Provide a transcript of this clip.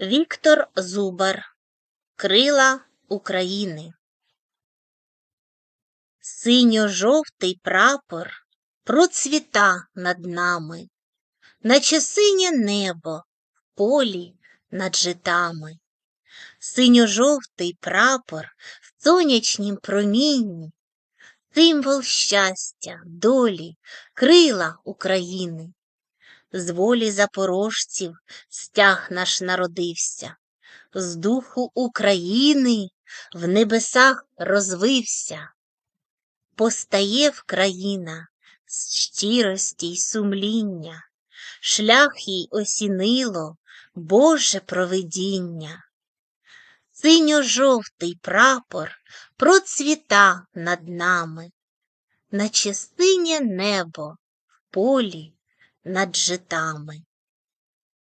Віктор Зубар Крила України Синьо-жовтий прапор процвіта над нами, наче синє небо в полі над житами. Синьо-жовтий прапор в сонячнім промінні, символ щастя, долі, крила України. З волі запорожців стяг наш народився, з духу України в небесах розвився. Постає країна з щирості й сумління, шлях їй осінило Боже провидіння. Синьо-жовтий прапор процвіта над нами, наче синє небо в полі над житами.